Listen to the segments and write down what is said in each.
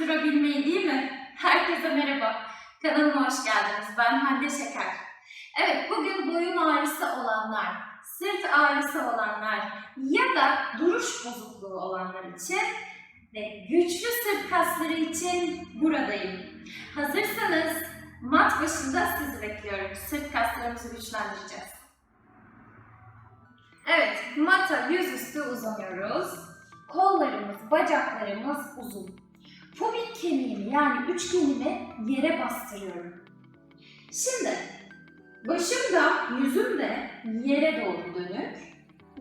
tutturabilmeyi değil mi? Herkese merhaba. Kanalıma hoş geldiniz. Ben Hande Şeker. Evet, bugün boyun ağrısı olanlar, sırt ağrısı olanlar ya da duruş bozukluğu olanlar için ve güçlü sırt kasları için buradayım. Hazırsanız mat başında sizi bekliyorum. Sırt kaslarımızı güçlendireceğiz. Evet, mata yüzüstü uzanıyoruz. Kollarımız, bacaklarımız uzun. Fobik kemiğimi yani üçgenimi yere bastırıyorum. Şimdi başım da yüzüm de yere doğru dönük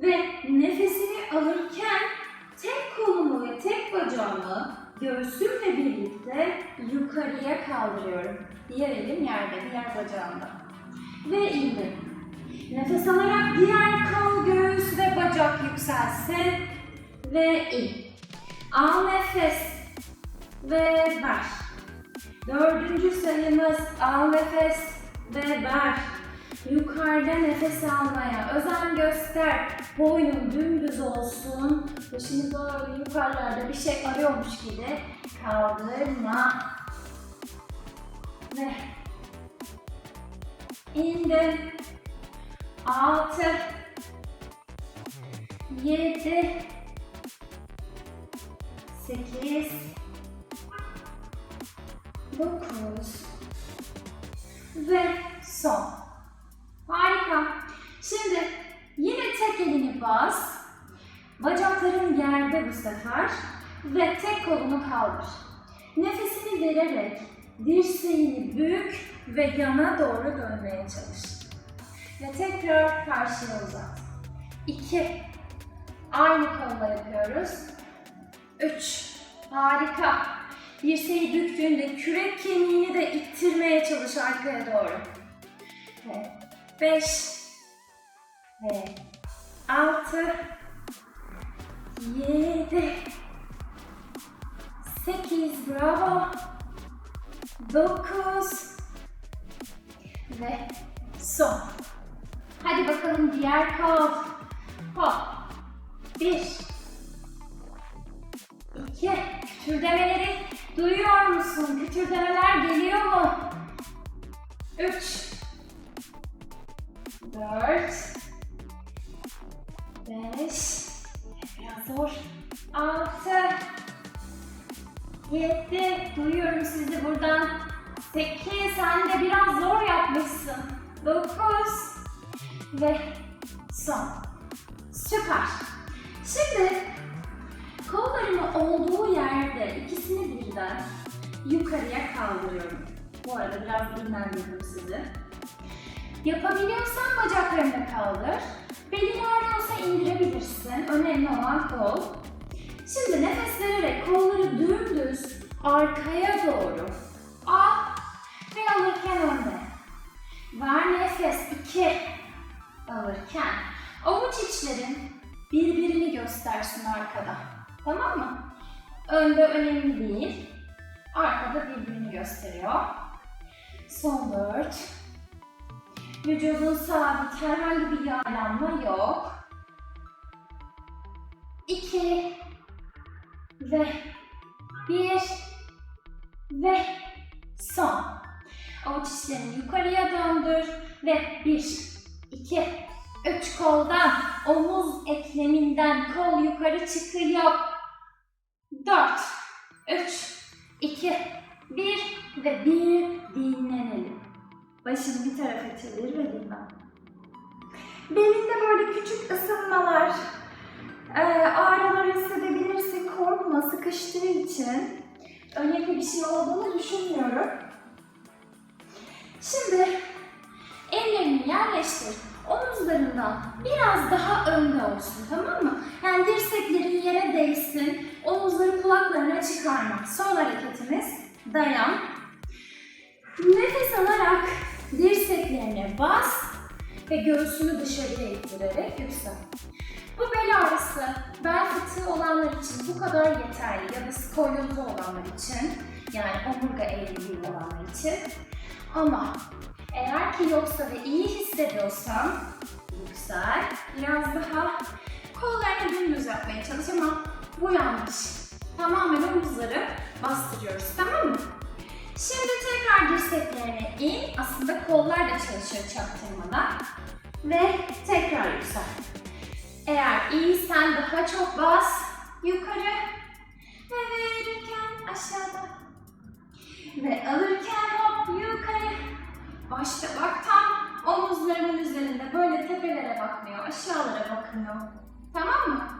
ve nefesimi alırken tek kolumu ve tek bacağımı göğsümle birlikte yukarıya kaldırıyorum. Diğer elim yerde, diğer bacağımda. Ve indim. Nefes alarak diğer kol, göğüs ve bacak yükselsin ve in. Al nefes ve ver. Dördüncü sayımız al nefes ve ver. Yukarıda nefes almaya özen göster. Boynun dümdüz olsun. Şimdi böyle yukarılarda bir şey arıyormuş gibi kaldırma. Ve indim. Altı. Yedi. Sekiz. Dokuz. Ve son. Harika. Şimdi yine tek elini bas. Bacakların yerde bu sefer. Ve tek kolunu kaldır. Nefesini vererek dirseğini bük ve yana doğru dönmeye çalış. Ve tekrar karşıya uzat. İki. Aynı kolla yapıyoruz. Üç. Harika. Dirseği büktüğünde kürek kemiğini de ittirmeye çalış arkaya doğru. Ve beş. Ve altı. Yedi. Sekiz. Bravo. Dokuz. Ve son. Hadi bakalım diğer kol. Hop. Bir. İki. Kütürdemeleri duyuyor musun? Kütürdemeler geliyor mu? Üç. Dört. Beş. Biraz zor. Altı. Yedi. Duyuyorum sizi buradan. Sekiz. Sen de biraz zor yapmışsın. Dokuz. Ve son. Süper. Şimdi kollarımı olduğu yerde ikisini birden yukarıya kaldırıyorum. Bu arada biraz dinlendirdim sizi. Yapabiliyorsan bacaklarını kaldır. Belin ağrıyorsa indirebilirsin. Önemli olan kol. Şimdi nefes vererek kolları dümdüz arkaya doğru al ve alırken önde. Ver nefes. iki alırken. Avuç içlerin birbirini göstersin arkada. Tamam mı? Önde önemli değil. Arkada birbirini gösteriyor. Son dört. Vücudun sabit, herhangi bir yağlanma yok. İki. Ve bir. Ve son. Avuç içlerini yukarıya döndür. Ve bir, iki, üç koldan, omuz ekleminden kol yukarı çıkıyor. Dört, üç, iki, bir ve bir dinlenelim. Başını bir tarafa çevir ve dinlen. Belinde böyle küçük ısınmalar, e, ağrılar hissedebilirsin. Korkma, sıkıştığı için önemli bir şey olduğunu düşünmüyorum. Şimdi ellerini yerleştir. Omuzlarından biraz daha önde olsun tamam mı? Yani dirseklerin yere değsin. Omuzları kulaklarına çıkarmak. Son hareketimiz dayan. Nefes alarak dirseklerine bas ve göğsünü dışarıya ittirerek yüksel. Bu bel ağrısı, bel fıtığı olanlar için bu kadar yeterli ya da skolyozu olanlar için yani omurga eğriliği olanlar için. Ama eğer ki yoksa ve iyi hissediyorsan yüksel. Biraz daha yapmaya çalış ama bu yanlış. Tamamen omuzları bastırıyoruz tamam mı? Şimdi tekrar dirseklerine in. Aslında kollar da çalışıyor çaktırmadan. Ve tekrar yüksel. Eğer iyiysen daha çok bas. Yukarı. Ve verirken aşağıda. Ve alırken hop yukarı. Başta bak tam omuzlarımın üzerinde böyle tepelere bakmıyor, aşağılara bakmıyor. Tamam mı?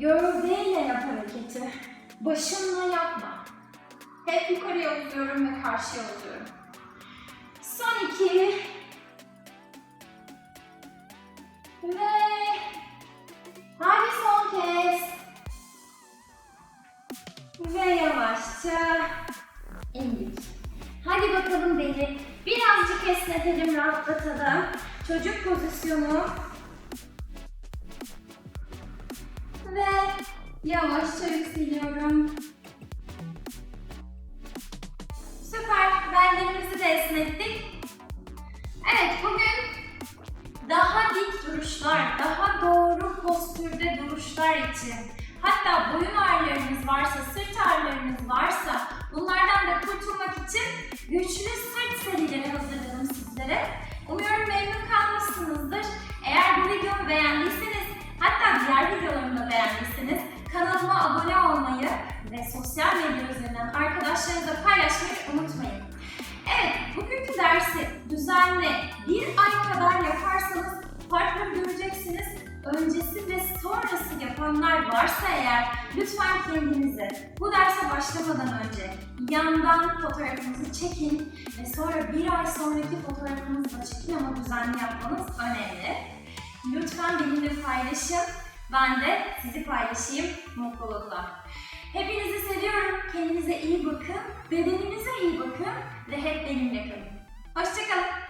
Gövdeyle yap hareketi. Başınla yapma. Hep yukarıya uzuyorum ve karşıya uzuyorum. Son iki. Ve hadi son kez. Ve yavaşça indik. Hadi bakalım beni. Birazcık esnetelim, rahatlatalım. Çocuk pozisyonu. Ve yavaşça yükseliyorum. Süper. Bellerimizi de esnettik. Evet, bugün daha dik duruşlar, daha doğru postürde duruşlar için hatta boyun ağrılarınız sosyal medya üzerinden arkadaşlarınızla paylaşmayı unutmayın. Evet, bugünkü dersi düzenli bir ay kadar yaparsanız farkları göreceksiniz. Öncesi ve sonrası yapanlar varsa eğer lütfen kendinize bu derse başlamadan önce yandan fotoğrafınızı çekin ve sonra bir ay sonraki fotoğrafınızı da çekin ama düzenli yapmanız önemli. Lütfen benimle paylaşın. Ben de sizi paylaşayım mutlulukla. Hepinizi seviyorum. Kendinize iyi bakın. Bedeninize iyi bakın ve hep benimle kalın. Hoşçakalın.